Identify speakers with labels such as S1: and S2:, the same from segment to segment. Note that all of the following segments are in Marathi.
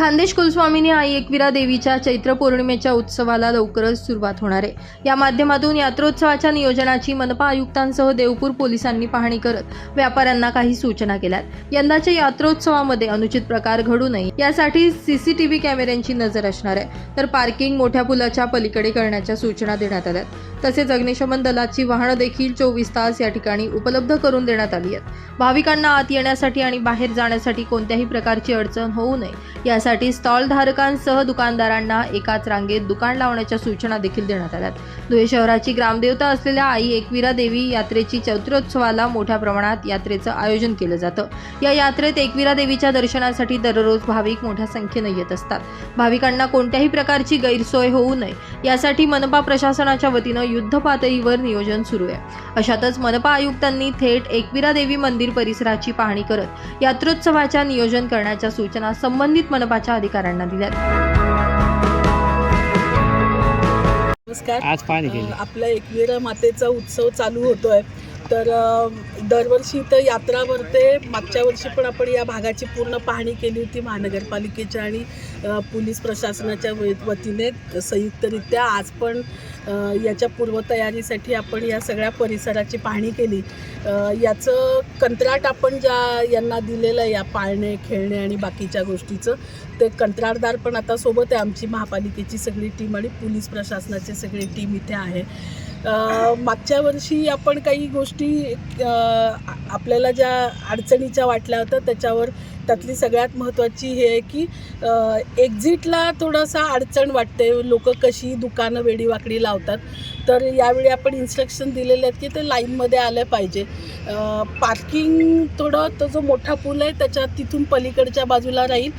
S1: खानदेश कुलस्वामीने आई एकविरा देवीच्या चैत्र पौर्णिमेच्या उत्सवाला लवकरच सुरुवात होणार आहे. या माध्यमातून यात्रोत्सवाच्या नियोजनाची मनपा आयुक्तांसह देवपूर पोलिसांनी पाहणी करत व्यापाऱ्यांना काही सूचना केल्यात. यंदाच्या यात्रोत्सवामध्ये अनुचित प्रकार घडू नये यासाठी सीसीटीव्ही कॅमेऱ्यांची नजर असणार आहे. तर पार्किंग मोठ्या पुलाच्या पलीकडे करण्याच्या सूचना देण्यात आल्यात. तसेच अग्निशमन दलाची वाहनं देखील चोवीस तास या ठिकाणी उपलब्ध करून देण्यात आली आहेत. भाविकांना आत येण्यासाठी आणि बाहेर जाण्यासाठी कोणत्याही प्रकारची अडचण होऊ नये. यासाठी स्टॉलधारकांसह दुकानदारांना एकाच रांगेत दुकान लावण्याच्या सूचना देखील देण्यात आल्यात धुळे शहराची ग्रामदेवता असलेल्या आई एकविरा देवी यात्रेची चैत्रोत्सवाला मोठ्या प्रमाणात यात्रेचं आयोजन केलं जातं. या यात्रेत एकविरा देवीच्या दर्शनासाठी दररोज भाविक मोठ्या संख्येनं येत असतात. भाविकांना कोणत्याही प्रकारची गैरसोय होऊ नये. यासाठी मनपा प्रशासनाच्या वतीनं युद्ध पातळीवर नियोजन सुरू आहे. अशातच मनपा आयुक्तांनी थेट एकविरा देवी मंदिर परिसराची पाहणी करत यात्रोत्सवाच्या नियोजन करण्याच्या सूचना संबंधित मनपाच्या अधिकाऱ्यांना दिल्यात.
S2: नमस्कार.
S3: आज केली.
S2: आपला एकविरा मातेचा उत्सव चालू होतोय. तर दरवर्षी इथं यात्रा भरते मागच्या वर्षी पण आपण या भागाची पूर्ण पाहणी केली होती महानगरपालिकेच्या आणि पोलीस प्रशासनाच्या वतीने संयुक्तरित्या. आज पण याच्या पूर्वतयारीसाठी आपण या सगळ्या परिसराची पाहणी केली. याचं कंत्राट आपण ज्या यांना दिलेलं आहे या पाळणे खेळणे आणि बाकीच्या गोष्टीचं ते कंत्राटदार पण आता सोबत आहे. आमची महापालिकेची सगळी टीम आणि पोलीस प्रशासनाची सगळी टीम इथे आहे. मागच्या वर्षी आपण काही गोष्टी आपल्याला ज्या अडचणीच्या वाटल्या होत्या त्याच्यावर त्यातली सगळ्यात महत्त्वाची हे आहे की एक्झिटला थोडासा अडचण वाटते. लोक कशी दुकानं वेडीवाकडी लावतात. तर यावेळी आपण इन्स्ट्रक्शन दिलेले आहेत की ते लाईनमध्ये आलं पाहिजे. पार्किंग थोडं तो जो मोठा पूल आहे त्याच्या तिथून पलीकडच्या बाजूला राहील.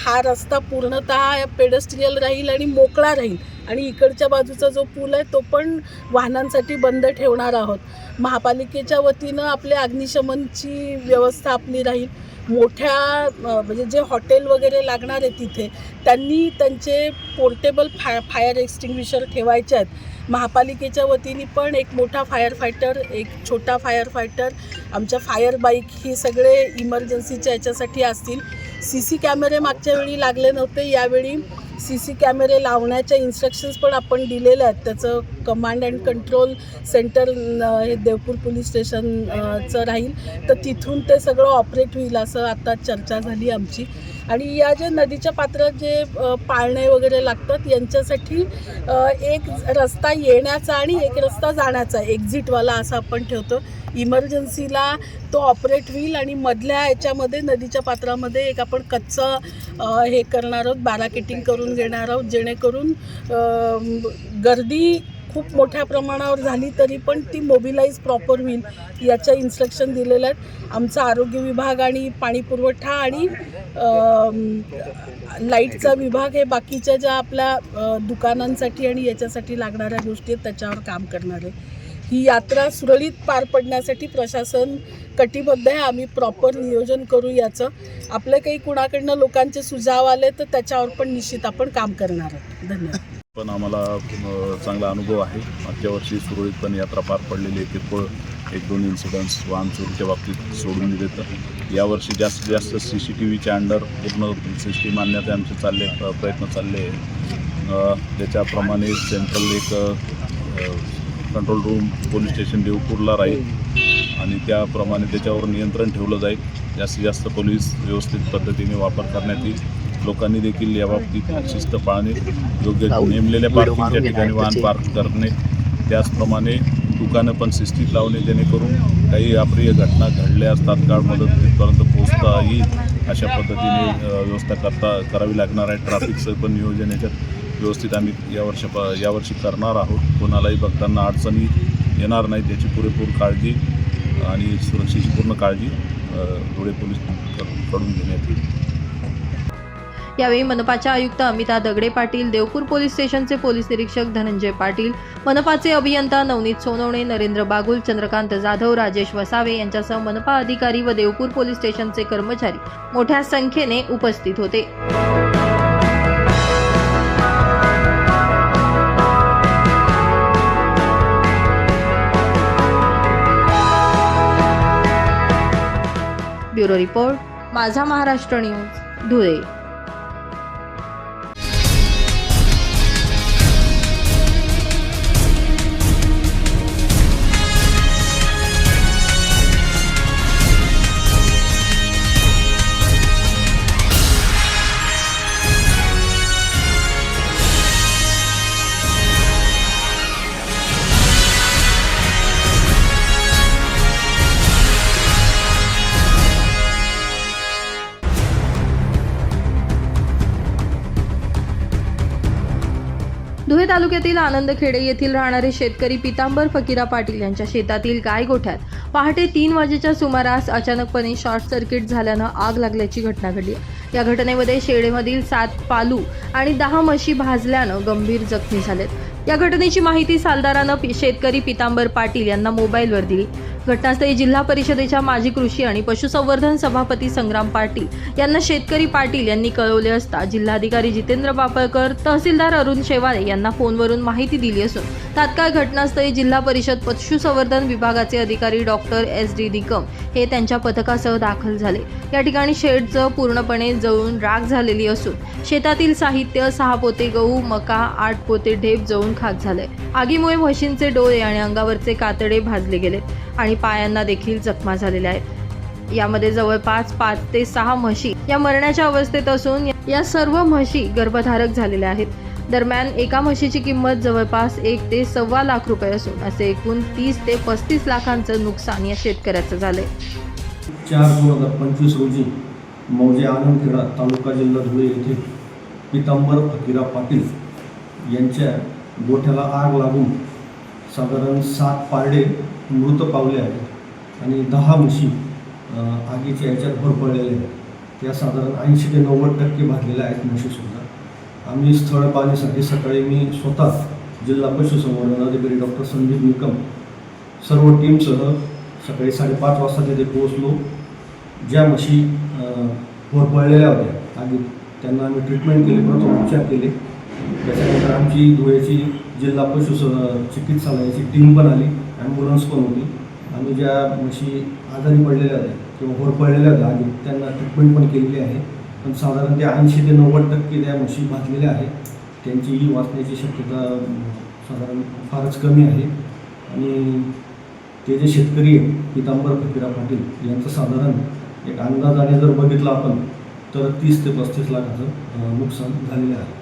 S2: हा रस्ता पूर्णतः पेडस्ट्रियल राहील आणि मोकळा राहील. आणि इकडच्या बाजूचा जो पूल आहे तो पण वाहनांसाठी बंद ठेवणार आहोत. महापालिकेच्या वतीनं आपल्या अग्निशमनची व्यवस्था आपली राहील. मोठ्या म्हणजे जे हॉटेल वगैरे लागणार आहे तिथे त्यांनी त्यांचे पोर्टेबल फाय फायर एक्स्टिंग्विशर ठेवायचे आहेत. महापालिकेच्या वतीने पण एक मोठा फायर फायटर एक छोटा फायर फायटर आमच्या फायर बाईक ही सगळे इमर्जन्सीच्या याच्यासाठी असतील. सी सी कॅमेरे मागच्या वेळी लागले नव्हते यावेळी सी सी कॅमेरे लावण्याच्या इन्स्ट्रक्शन्स पण आपण दिलेल्या आहेत. त्याचं कमांड अँड कंट्रोल सेंटर हे देवपूर पोलीस स्टेशनचं राहील. तर तिथून ते सगळं ऑपरेट होईल असं आता चर्चा झाली आमची. आणि या जे नदीच्या पात्रात जे पाळणे वगैरे लागतात यांच्यासाठी एक रस्ता येण्याचा आणि एक रस्ता जाण्याचा एक्झिटवाला असा आपण ठेवतो. इमर्जन्सीला तो ऑपरेट होईल आणि मधल्या याच्यामध्ये नदीच्या पात्रामध्ये एक आपण कच्चं हे करणार आहोत बॅराकेटिंग करून घेणार आहोत जेणेकरून गर्दी खूप मोठ्या प्रमाणावर झाली तरी पण ती मोबिलाईज प्रॉपर होईल याच्या इन्स्ट्रक्शन दिलेल्या आहेत. आमचा आरोग्य विभाग आणि पाणी पुरवठा आणि लाईटचा विभाग हे बाकीच्या ज्या आपल्या दुकानांसाठी आणि याच्यासाठी लागणाऱ्या गोष्टी आहेत त्याच्यावर काम करणार आहे. ही यात्रा सुरळीत पार पडण्यासाठी प्रशासन कटिबद्ध आहे. आम्ही प्रॉपर नियोजन करू याचं. आपलं काही कुणाकडनं लोकांचे सुझाव आले तर त्याच्यावर पण निश्चित आपण काम करणार आहोत. धन्यवाद.
S4: पण आम्हाला चांगला अनुभव आहे. मागच्या वर्षी सुरळीतपणे यात्रा पार पडलेली आहे. किरकोळ एक दोन इन्सिडन्स वाहन चोरीच्या बाबतीत सोडून देतं यावर्षी जास्तीत जास्त सी सी टी व्हीच्या अंडर पूर्ण सिस्टीम आणण्याचे आमचे चालले प्रयत्न चालले आहे त्याच्याप्रमाणे सेंट्रल एक कंट्रोल रूम पोलीस स्टेशन देवपूरला राहील. आणि त्याप्रमाणे त्याच्यावर नियंत्रण ठेवलं जाईल. जास्तीत जास्त पोलीस व्यवस्थित पद्धतीने वापर करण्यात येईल. लोकांनी देखील याबाबतीत शिस्त पाळणे योग्य नेमलेल्या पार्किंगच्या ठिकाणी वाहन पार्क करणे त्याचप्रमाणे दुकानं पण शिस्तीत लावणे जेणेकरून काही अप्रिय घटना घडल्यास तात्काळ मदत तिथपर्यंत पोहोचता येईल अशा पद्धतीने व्यवस्था करता करावी लागणार आहे. ट्रॅफिकचं पण नियोजन याच्यात व्यवस्थित आम्ही यावर्षी यावर्षी करणार आहोत. कोणालाही बघताना अडचणी येणार नाही त्याची पुरेपूर काळजी आणि सुरक्षेची पूर्ण काळजी धुळे पोलीसकडून घेण्यात येईल.
S1: यावेळी मनपाच्या आयुक्त अमिता दगडे पाटील देवपूर पोलीस स्टेशनचे पोलीस निरीक्षक धनंजय पाटील मनपाचे अभियंता नवनीत सोनवणे नरेंद्र बागुल चंद्रकांत जाधव राजेश वसावे यांच्यासह मनपा अधिकारी व देवपूर पोलीस स्टेशनचे कर्मचारी मोठ्या संख्येने उपस्थित होते. ब्युरो रिपोर्ट माझा महाराष्ट्र न्यूज. धुळे. तालुक्यातील आनंदखेडे येथील राहणारे शेतकरी पितांबर फकीरा पाटील यांच्या शेतातील गाय गोठ्यात पहाटे तीन वाजेच्या सुमारास अचानकपणे शॉर्ट सर्किट झाल्यानं आग लागल्याची घटना घडली. या घटनेमध्ये शेळेमधील सात पालू आणि दहा म्हशी भाजल्यानं गंभीर जखमी झालेत. या घटनेची माहिती सालदारानं शेतकरी पितांबर पाटील यांना मोबाईलवर दिली. घटनास्थळी जिल्हा परिषदेच्या माजी कृषी आणि पशुसंवर्धन सभापती संग्राम पाटील यांना शेतकरी पाटील यांनी कळवले असता जिल्हाधिकारी जितेंद्र बापळकर तहसीलदार अरुण शेवाळे यांना फोनवरून माहिती दिली असून तात्काळ घटनास्थळी जिल्हा परिषद पशुसंवर्धन विभागाचे अधिकारी डॉक्टर एस डी निकम हे त्यांच्या पथकासह दाखल झाले. या ठिकाणी शेडचं पूर्णपणे जळून राख झालेली असून शेतातील साहित्य सहा पोते गहू मका आठ पोते ढेप जळून खाक झाले. आगीमुळे म्हशींचे डोळे आणि अंगावरचे कातडे भाजले गेले. आणि पायांना देखील जखमा झालेल्या आहेत. यामध्ये जवळपास पाच ते सहा म्हशी या मरण्याच्या अवस्थेत असून या सर्व म्हशी गर्भधारक झालेल्या आहेत. दरम्यान एका म्हशीची किंमत जवळपास एक ते सव्वा लाख रुपये असून असे एकूण तीस ते पस्तीस लाखांचं नुकसान या शेतकऱ्याचं झालंय.
S3: चार दोन हजार पंचवीस रोजी मौजे आनंदखेडा तालुका जिल्हा धुळे येथे पितांबर फकीरा पाटील यांच्या गोठ्याला आग लागून साधारण सात पारडे मृत पावले आहेत. आणि दहा म्हशी आगीच्या याच्यात भर पडलेल्या आहेत. त्या साधारण ऐंशी ते नव्वद टक्के भाजलेल्या आहेत म्हशीसुद्धा. आम्ही स्थळ पाहण्यासाठी सकाळी मी स्वतः जिल्हा पशुसंवर्धन अधिकारी डॉक्टर संदीप निकम सर्व टीमसह सकाळी साडेपाच वाजता तिथे पोहोचलो. ज्या म्हशी अं, होरपळलेल्या होत्या आधी त्यांना आम्ही ट्रीटमेंट केली प्रथम उपचार केले. त्याच्यानंतर आमची धुळ्याची जिल्हा पशु चिकित्सालयाची टीम पण आली. ॲम्ब्युलन्स पण होती. आम्ही ज्या म्हशी आजारी पडलेल्या होत्या किंवा होरपळलेल्या होत्या आधी त्यांना ट्रीटमेंट पण केलेली आहे. पण साधारण ते ऐंशी ते नव्वद टक्के त्या म्हशी भाजलेल्या आहेत. त्यांची वाचण्याची शक्यता साधारण फारच कमी आहे. आणि ते जे शेतकरी आहेत पितांबर फकीरा पाटील यांचं साधारण एक अंदाजाने जर बघितलं आपण तर तीस ते पस्तीस लाखाचं नुकसान झालेलं आहे.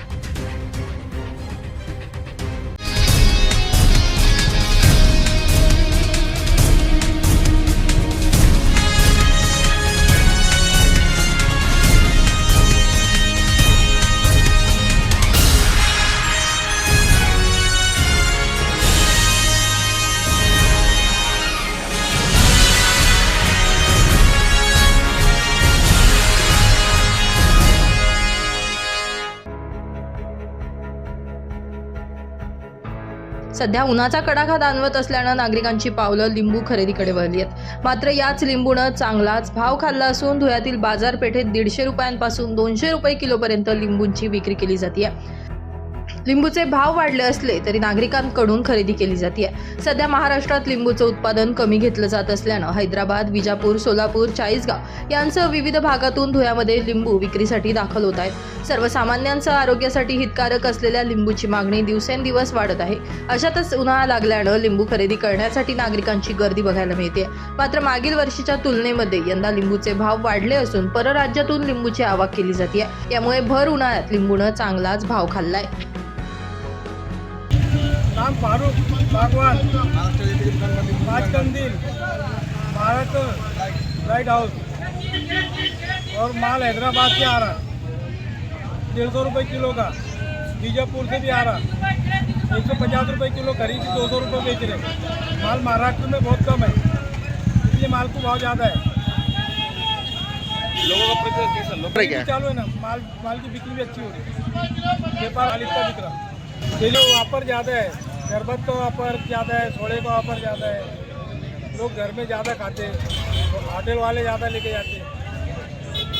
S1: सध्या उन्हाचा कडाखा जाणवत असल्यानं नागरिकांची पावलं लिंबू खरेदीकडे वळली आहेत. मात्र याच लिंबूनं चांगलाच भाव खाल्ला असून धुळ्यातील बाजारपेठेत दीडशे रुपयांपासून दोनशे रुपये किलोपर्यंत लिंबूंची विक्री केली जाते लिंबूचे भाव वाढले असले तरी नागरिकांकडून खरेदी केली जाते सध्या महाराष्ट्रात लिंबूचं उत्पादन कमी घेतलं जात असल्यानं हैदराबाद विजापूर सोलापूर चाळीसगाव यांसह विविध भागातून धुळ्यामध्ये लिंबू विक्रीसाठी दाखल होत आहेत. सर्वसामान्यांचं आरोग्यासाठी हितकारक असलेल्या लिंबूची मागणी दिवसेंदिवस वाढत आहे. अशातच उन्हाळा लागल्यानं लिंबू खरेदी करण्यासाठी नागरिकांची गर्दी बघायला मिळते मात्र मागील वर्षीच्या तुलनेमध्ये यंदा लिंबूचे भाव वाढले असून परराज्यातून लिंबूची आवक केली जाते यामुळे भर उन्हाळ्यात लिंबूनं चांगलाच भाव खाल्लाय.
S5: नाम फारूक बागवान। पाँच कंदील भारत लाइट हाउस और माल हैदराबाद से आ रहा डेढ़ सौ रुपये किलो का। बीजापुर से भी आ रहा एक सौ पचास रुपये किलो खरीद दो सौ रुपये बेच रहे। माल महाराष्ट्र में बहुत कम है। इसलिए माल को भाव ज़्यादा है। बिक्री भी चालू है ना। माल माल की बिक्री भी अच्छी हो रही है। व्यापार इतना बिक रहा डेली वापर ज़्यादा है शरबत का वापर ज़्यादा है सोडे का वापर ज़्यादा है। लोग घर में ज़्यादा खाते हैं और होटल वाले ज़्यादा लेके जाते हैं।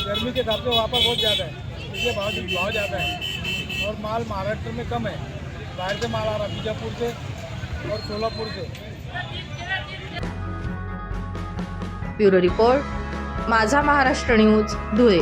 S5: गर्मी के हिसाब से वापर बहुत ज़्यादा है इसलिए भाव भाव ज़्यादा है। और माल महाराष्ट्र में कम है बाहर से माल आ रहा बीजापुर से और सोलापुर से।
S1: ब्युरो रिपोर्ट माझा महाराष्ट्र न्यूज धुळे.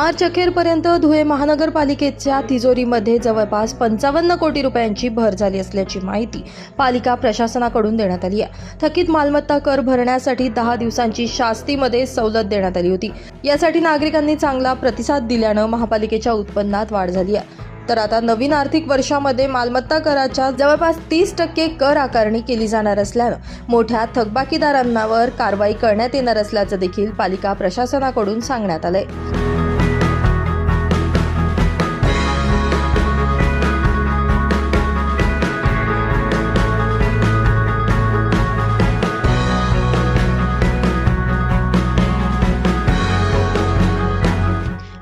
S1: मार्च अखेरपर्यंत धुळे महानगरपालिकेच्या तिजोरीमध्ये जवळपास पंचावन्न कोटी रुपयांची भर झाली असल्याची माहिती पालिका प्रशासनाकडून देण्यात आली आहे. थकीत मालमत्ता कर भरण्यासाठी दहा दिवसांची शास्तीमध्ये सवलत देण्यात आली होती. यासाठी नागरिकांनी चांगला प्रतिसाद दिल्यानं महापालिकेच्या उत्पन्नात वाढ झाली आहे. तर आता नवीन आर्थिक वर्षामध्ये मालमत्ता कराच्या जवळपास तीस टक्के कर आकारणी केली जाणार असल्यानं मोठ्या थकबाकीदारांवर कारवाई करण्यात येणार असल्याचं देखील पालिका प्रशासनाकडून सांगण्यात आलंय.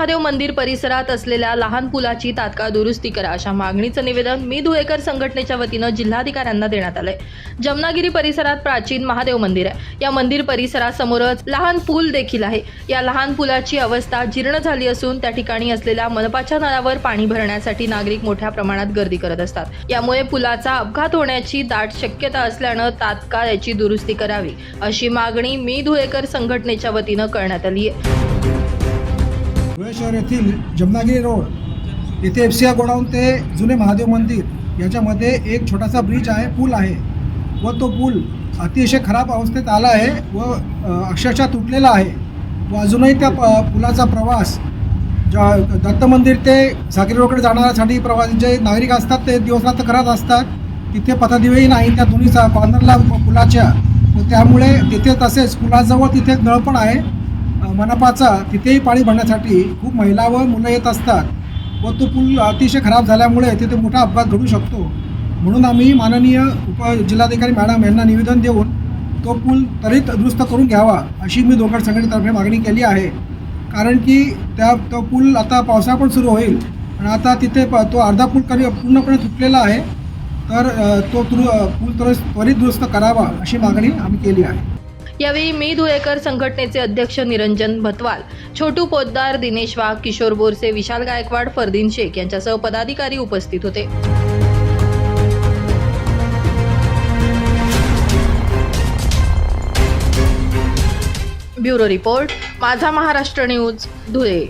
S1: महादेव मंदिर परिसरात असलेल्या लहान पुलाची तात्काळ दुरुस्ती करा अशा मागणीचं निवेदन मी धुळेकर संघटनेच्या वतीनं जिल्हाधिकाऱ्यांना देण्यात आलंय. जमनागिरी परिसरात प्राचीन महादेव मंदिर आहे. या मंदिर परिसरासमोरच लहान पूल देखील आहे. या लहान पुलाची अवस्था जीर्ण झाली असून त्या ठिकाणी असलेल्या मनपाच्या नळावर पाणी भरण्यासाठी नागरिक मोठ्या प्रमाणात गर्दी करत असतात. यामुळे पुलाचा अपघात होण्याची दाट शक्यता असल्यानं तात्काळ याची दुरुस्ती करावी अशी मागणी मी धुळेकर संघटनेच्या वतीनं करण्यात आली आहे
S6: धुळे शहर येथील जमनागिरी रोड येथे एफ सी आय गोडाऊन ते जुने महादेव मंदिर याच्यामध्ये एक छोटासा ब्रिज आहे पूल आहे व तो पूल अतिशय खराब अवस्थेत आला आहे व अक्षरशः तुटलेला आहे व अजूनही त्या प पुलाचा प्रवास दत्त मंदिर ते सागरी रोडकडे जाण्यासाठी प्रवास जे नागरिक असतात ते दिवसरात्र करत असतात. तिथे पथदिवेही नाही त्या दोन्ही कॉर्नरला पुलाच्या व त्यामुळे तिथे तसेच पुलाजवळ तिथे नळ पण आहे. मनपाचा तिथेही पाणी भरण्यासाठी खूप महिला व मुलं येत असतात. व तो पूल अतिशय खराब झाल्यामुळे तिथे मोठा अपघात घडू शकतो. म्हणून आम्ही माननीय उप जिल्हाधिकारी मॅडम यांना निवेदन देऊन तो पूल त्वरित दुरुस्त करून घ्यावा अशी मी दोघड संघटनेतर्फे मागणी केली आहे. कारण की त्या तो पूल आता पावसाळा पण सुरू होईल आणि आता तिथे प तो अर्धा पूल कमी पूर्णपणे तुटलेला आहे. तर तो तुरु पूल त्वरित त्वरित दुरुस्त करावा अशी मागणी आम्ही केली आहे.
S1: यावेळी मी धुळेकर संघटनेचे अध्यक्ष निरंजन भतवाल छोटू पोद्दार दिनेश वाघ किशोर बोरसे विशाल गायकवाड फरदीन शेख यांच्यासह पदाधिकारी उपस्थित होते. ब्युरो रिपोर्ट माझा महाराष्ट्र न्यूज धुळे.